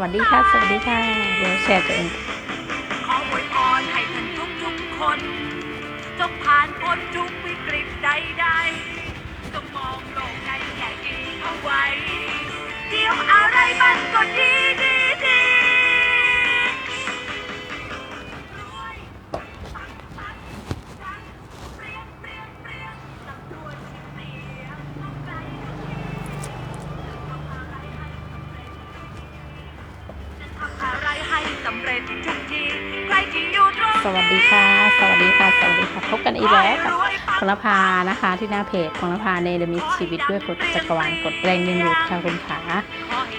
วัสดีค่ะ สวัสดีค่ะ เดี๋ยวแชร์ตัวเองขออวยพรให้ท่านทุกทุกๆคน จงผ่านพ้นทุกวิกฤตใดๆจงมองโลกในแง่ดีเอาไว้ เดี๋ยวอะไรมันก็ดีดีดี วัสดีค่ะ สวัสดีค่ะ สวัสดีค่ะ พบกันอีกแล้วกับพลภานะคะ ที่หน้าเพจพลภาในเดมิชีวิตด้วยกฎจักรวาลกฎแรงดึงดูดค่ะคุณขา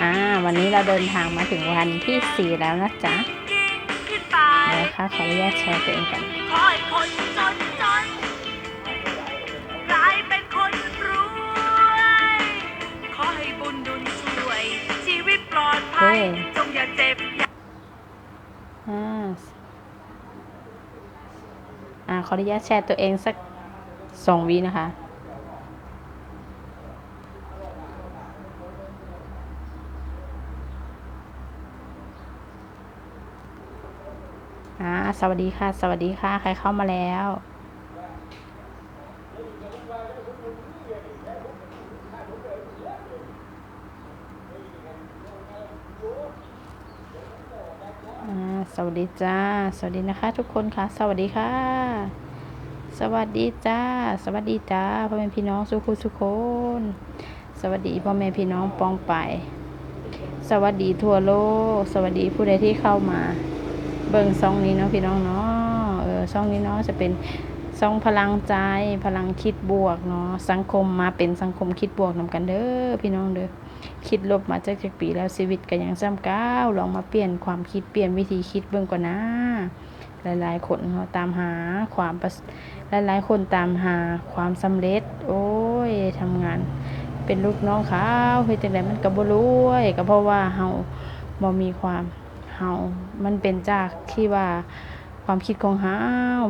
อ่าวันนี้เราเดินทางมาถึงวันที่ 4 แล้วนะจ๊ะยิ่งขึ้นไปเดี๋ยวค่ะขออนุญาตแชร์ตัวเองกันขอให้คนจนจนกลายเป็นคนรวยขอให้บุญดุลช่วยชีวิตปลอดภัยเฮ้จงอย่าเจ็บอย่า อ่าขออนุญาตแชร์ตัวเองสักสองวินะคะอ่าสวัสดีค่ะ สวัสดีค่ะ ใครเข้ามาแล้ว อ่า สวัสดีจ้า สวัสดีนะคะ ทุกคนค่ะ สวัสดีค่ะ สวัสดีจ้า สวัสดีจ้าพ่อแม่พี่น้องสุขุสุคน สวัสดีพ่อแม่พี่น้องปองไป สวัสดีทั่วโลก สวัสดีผู้ใดที่เข้ามา เบิ่งซองนี้เนาะพี่น้องเนาะ เออซองนี้เนาะจะเป็นซองพลังใจ พลังคิดบวกเนาะ สังคมมาเป็นสังคมคิดบวกนำกันเด้อพี่น้องเด้อ คิดลบมาจากจากปีแล้วชีวิตก็ยังซ้ำก้าวลองมาเปลี่ยนความคิดเปลี่ยนวิธีคิดเบิ่งก่อนนะหลายๆคนเขาตามหาความหลายๆคนตามหาความสำเร็จ โอ้ยทำงาน เป็นลูกน้องเขาเฮ็ดจังไดมันก็บ่รวยก็เพราะว่าเฮาบ่มีความเฮามันเป็นจากที่ว่าความคิดของเฮา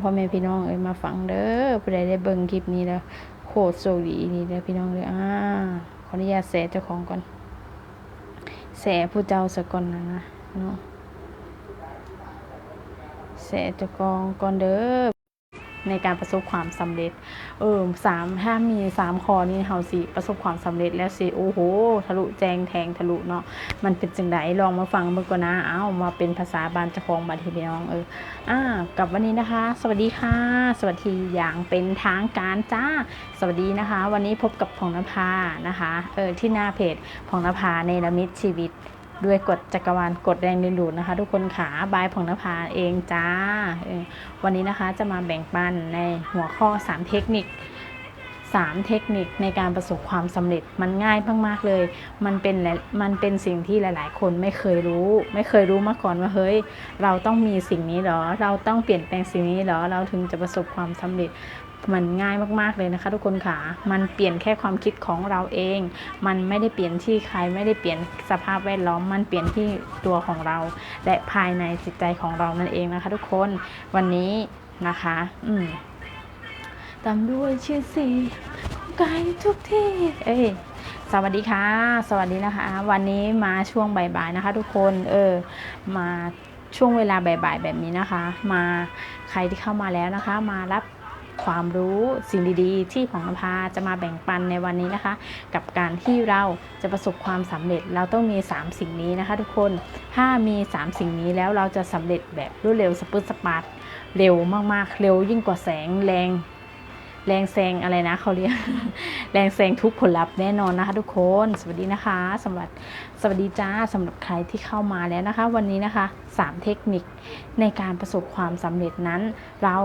พ่อแม่พี่น้องเอ้ยมาฟังเด้อผู้ใดได้เบิ่งคลิปนี้แล้วโคตรโชคดีนี่เด้อพี่น้องเด้ออ่า ขออนุญาตแสเจ้าของก่อน แสผู้เจ้าสะก่อนนะนะเนาะแสเจ้ากองก่อนเด้อ ในการประสบความสำเร็จ เออสามถ้ามีสามขอนี้เฮาสิประสบความสำเร็จแล้วสิโอ้โห ทะลุแจงแทงทะลุเนาะมันเป็นจังไดลองมาฟังเบิ่งก่อนนะเอ้ามาเป็นภาษาบานจ้าของบาทีพี่น้องเอออ่ากับวันนี้นะคะ สวัสดีค่ะ สวัสดีอย่างเป็นทางการจ้า สวัสดีนะคะ วันนี้พบกับพงนภานะคะเออที่หน้าเพจพงนภาในละมิตชีวิต ด้วยกฎจักรวาลกฎแรงดึงดูดนะคะ ทุกคนขาบายพงนภาเองจ้า วันนี้นะคะจะมาแบ่งปันในหัวข้อ 3 เทคนิค 3 เทคนิคในการประสบความสำเร็จมันง่ายมากๆเลย มันเป็นหลายมันเป็นสิ่งที่หลาย ๆ คนไม่เคยรู้ ไม่เคยรู้มาก่อนว่าเฮ้ย เราต้องมีสิ่งนี้เหรอ เราต้องเปลี่ยนแปลงสิ่งนี้เหรอ เราถึงจะประสบความสำเร็จ มันง่ายมากๆเลยนะคะทุกคนค่ะ มันเปลี่ยนแค่ความคิดของเราเอง มันไม่ได้เปลี่ยนที่ใคร ไม่ได้เปลี่ยนสภาพแวดล้อม มันเปลี่ยนที่ตัวของเรา และภายในจิตใจของเรานั่นเองนะคะ ทุกคน วันนี้นะคะ อืมตามด้วยชื่อสียงของไกลทุกที่ เอ้ยสวัสดีค่ะ สวัสดีนะคะ วันนี้มาช่วงบ่ายๆนะคะ ทุกคน เออ มาช่วงเวลาบ่ายๆแบบนี้นะคะ มาใครที่เข้ามาแล้วนะคะ มารับ ความรู้สิ่งดีๆ ที่ของนภาจะมาแบ่งปันในวันนี้นะคะ กับการที่เราจะประสบความสำเร็จเราต้องมี 3 สิ่งนี้นะคะ ทุกคนถ้ามี 3 สิ่งนี้แล้วเราจะสำเร็จแบบรวดเร็วสปืดสปาร์ตเร็วมากๆ เร็วยิ่งกว่าแสงแรง แรงแซงอะไรนะเขาเรียก แรงแซงทุกผลลัพธ์แน่นอนนะคะ ทุกคนสวัสดีนะคะสำหรับสวัสดีจ้าสำหรับใครที่เข้ามาแล้วนะคะ วันนี้นะคะ 3 เทคนิคในการประสบความสำเร็จนั้น เรา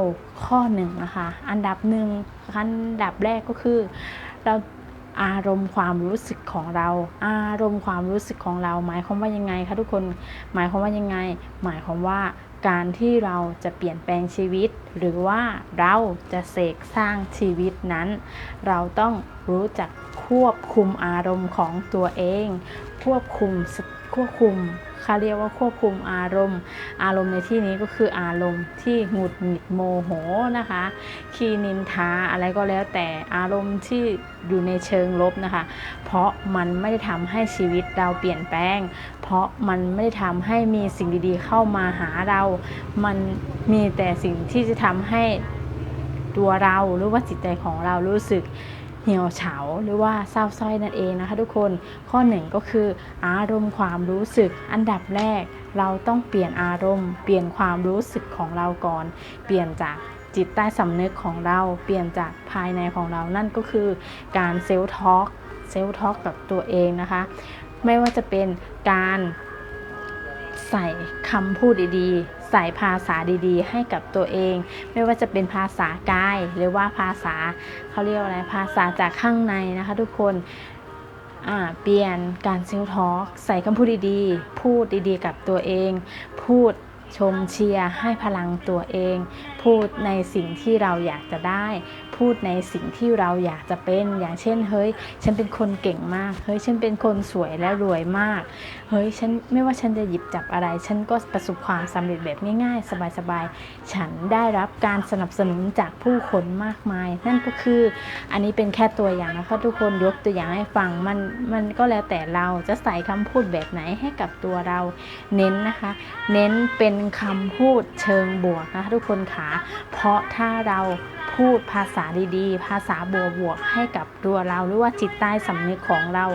ข้อหนึ่งนะคะ อันดับหนึ่งอันดับแรกก็คือ เรา อารมณ์ความรู้สึกของเรา อารมณ์ความรู้สึกของเรา หมายความว่ายังไงคะทุกคน หมายความว่ายังไง หมายความว่าการที่เราจะเปลี่ยนแปลงชีวิต หรือว่าเราจะเสกสร้างชีวิตนั้น เราต้องรู้จักควบคุมอารมณ์ของตัวเอง ควบคุมควบคุม เขาเรียกว่าควบคุมอารมณ์ อารมณ์ในที่นี้ก็คืออารมณ์ที่หงุดหงิดโมโหนะคะคีนินทาอะไรก็แล้วแต่อารมณ์ที่อยู่ในเชิงลบนะคะ เพราะมันไม่ได้ทำให้ชีวิตเราเปลี่ยนแปลง เพราะมันไม่ได้ทำให้มีสิ่งดีๆ เข้ามาหาเรา มันมีแต่สิ่งที่จะทำให้ตัวเราหรือว่าจิตใจของเรารู้สึก เหี่ยวเฉาหรือว่าเศร้าส้อยนั่นเองนะคะ ทุกคนข้อหนึ่งก็คืออารมณ์ความรู้สึกอันดับแรก เราต้องเปลี่ยนอารมณ์ เปลี่ยนความรู้สึกของเราก่อน เปลี่ยนจากจิตใต้สำนึกของเราเปลี่ยนจากภายในของเรานั่นก็คือการเซลล์ทอกเซลล์ทอกกับตัวเองนะคะ ไม่ว่าจะเป็นการ ใส่คำพูดดีๆ ใส่ภาษาดีๆ ให้กับตัวเอง ไม่ว่าจะเป็นภาษากาย หรือว่าภาษาเขาเรียกว่าอะไรภาษาจากข้างในนะคะทุกคนเปลี่ยนการเซลล์ทอล์กใส่คำพูดดีๆ พูดดีๆ กับตัวเอง พูด ชมเชียร์ให้พลังตัวเอง พูดในสิ่งที่เราอยากจะได้ พูดในสิ่งที่เราอยากจะเป็น อย่างเช่น เฮ้ย ฉันเป็นคนเก่งมาก เฮ้ย ฉันเป็นคนสวยและรวยมาก เฮ้ย ฉันไม่ว่าฉันจะหยิบจับอะไร ฉันก็ประสบความสำเร็จแบบง่ายๆ สบายๆ ฉันได้รับการสนับสนุนจากผู้คนมากมาย นั่นก็คือ อันนี้เป็นแค่ตัวอย่างนะคะทุกคนยกตัวอย่างให้ฟังมันมันก็แล้วแต่เราจะใส่คำพูดแบบไหนให้กับตัวเราเน้นนะคะ เน้นเป็นคำพูดเชิงบวกนะทุกคนขาเพราะถ้าเราพูดภาษาดีๆ ภาษาบวบวกๆให้กับตัวเราหรือว่าจิตใต้สำนึกของเรา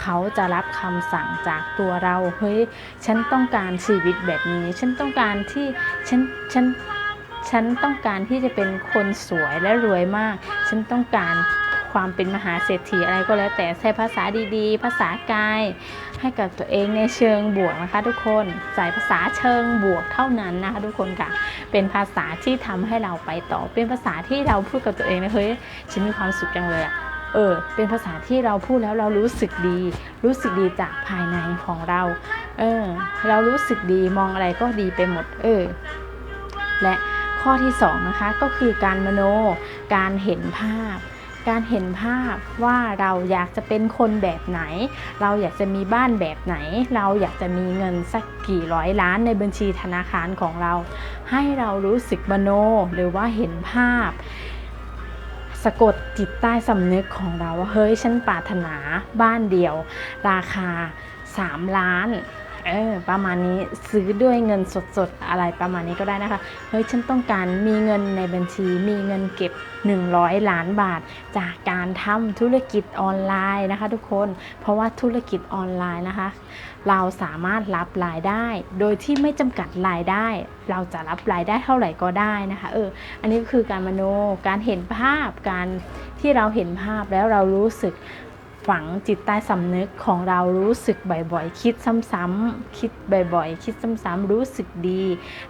เขาจะรับคำสั่งจากตัวเราเฮ้ยฉันต้องการชีวิตแบบนี้ ฉันต้องการที่ฉันฉันฉันต้องการที่จะเป็นคนสวยและรวยมาก ฉันต้องการ ความเป็นมหาเศรษฐีอะไรก็แล้วแต่ใช้ภาษาดีๆ ภาษากาย ให้กับตัวเองในเชิงบวกนะคะ ทุกคนใส่ภาษาเชิงบวกเท่านั้นนะคะทุกคนค่ะ เป็นภาษาที่ทำให้เราไปต่อ เป็นภาษาที่เราพูดกับตัวเองนะเฮ้ยฉันมีความสุขจังเลยอะเออ เป็นภาษาที่เราพูดแล้วเรารู้สึกดี รู้สึกดีจากภายในของเรา เออ เรารู้สึกดีมองอะไรก็ดีไปหมด เออ และข้อที่สองนะคะก็คือการมโน การเห็นภาพ การเห็นภาพว่าเราอยากจะเป็นคนแบบไหน เราอยากจะมีบ้านแบบไหน เราอยากจะมีเงินสักกี่ร้อยล้านในบัญชีธนาคารของเรา ให้เรารู้สึกมโนหรือว่าเห็นภาพสะกดจิตใต้สำนึกของเราว่าเฮ้ยฉันปรารถนาบ้านเดียว ราคา 3 ล้าน เออประมาณนี้ซื้อด้วยเงินสดๆ อะไรประมาณนี้ก็ได้นะคะเฮ้ยฉันต้องการมีเงินในบัญชี มีเงินเก็บ 100 ล้านบาท จากการทำธุรกิจออนไลน์นะคะ ทุกคน เพราะว่าธุรกิจออนไลน์นะคะ เราสามารถรับรายได้ โดยที่ไม่จำกัดรายได้ เราจะรับรายได้เท่าไหร่ก็ได้นะคะเอออันนี้ก็คือการมโนการเห็นภาพการที่เราเห็นภาพแล้วเรารู้สึก ฝังจิตใต้สำนึกของเรารู้สึกบ่อยๆ คิดซ้ำๆคิดบ่อยๆ คิดซ้ำๆรู้สึกดี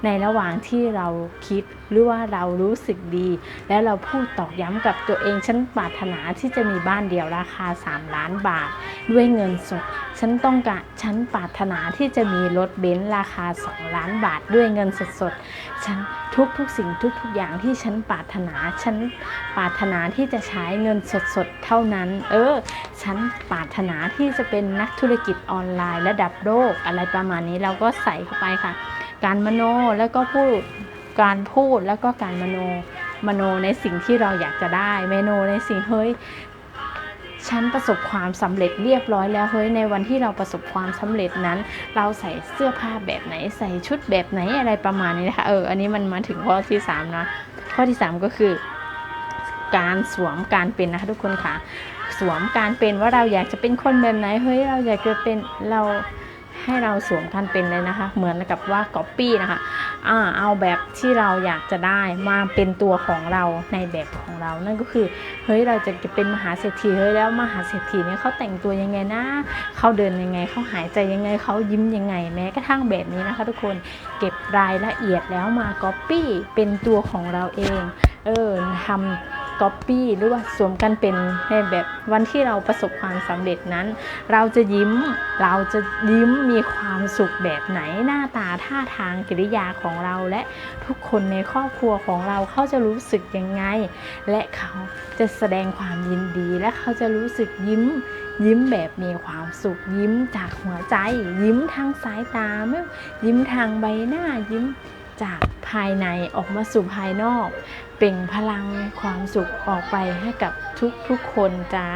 ในระหว่างที่เราคิดหรือว่าเรารู้สึกดี แล้วเราพูดตอกย้ำกับตัวเองฉันปรารถนาที่จะมีบ้านเดียวราคา 3 ล้านบาท ด้วยเงินสดฉันต้องการฉันปรารถนาที่จะมีรถเบนซ์ราคา 2 ล้านบาท ด้วยเงินสดๆฉันทุกทุกๆสิ่งทุกทุกๆอย่างที่ฉันปรารถนา ฉันปรารถนาที่จะใช้เงินสดๆเท่านั้น เออฉันปรารถนาที่จะเป็นนักธุรกิจออนไลน์ ระดับโลกอะไรประมาณนี้เราก็ใส่เข้าไปค่ะ การมโนแล้วก็พูดการพูดแล้วก็การมโนมโนในสิ่งที่เราอยากจะได้เมโนในสิ่งเฮ้ยฉันประสบความสำเร็จเรียบร้อยแล้วเฮ้ยในวันที่เราประสบความสำเร็จนั้น เราใส่เสื้อผ้าแบบไหนใส่ชุดแบบไหนอะไรประมาณนี้นะคะเอออันนี้มันมาถึงข้อที่สามนะข้อที่สามก็คือ การสวมการเป็นนะคะทุกคนค่ะ สวมการเป็นว่าเราอยากจะเป็นคนแบบไหนเฮ้ยเราอยากจะเป็นเราให้เราสวมการเป็นเลยนะคะ เหมือนกับว่าก๊อปปี้นะคะอ่าเอาแบบที่เราอยากจะได้มาเป็นตัวของเราในแบบของเรา นั่นก็คือเฮ้ยเราจะเป็นมหาเศรษฐีเฮ้ยแล้วมหาเศรษฐีเนี่ยเขาแต่งตัวยังไงนะเขาเดินยังไงเขาหายใจยังไงเขายิ้มยังไงแม้กระทั่งแบบนี้นะคะ ทุกคนเก็บรายละเอียดแล้วมาก๊อปปี้เป็นตัวของเราเอง เออทำ ก๊อปปี้หรือว่าสวมกันเป็นในแบบวันที่เราประสบความสำเร็จนั้น เราจะยิ้มเราจะยิ้มมีความสุขแบบไหนหน้าตาท่าทางกิริยาของเราและทุกคนในครอบครัวของเราเขาจะรู้สึกยังไง และเขาจะแสดงความยินดีและเขาจะรู้สึกยิ้มยิ้มแบบมีความสุขยิ้มจากหัวใจ ยิ้มทางสายตาไม่ยิ้มทางใบหน้ายิ้ม จากภายในออกมาสู่ภายนอก เปล่งพลังความสุขออกไปให้กับทุกๆคนจ้า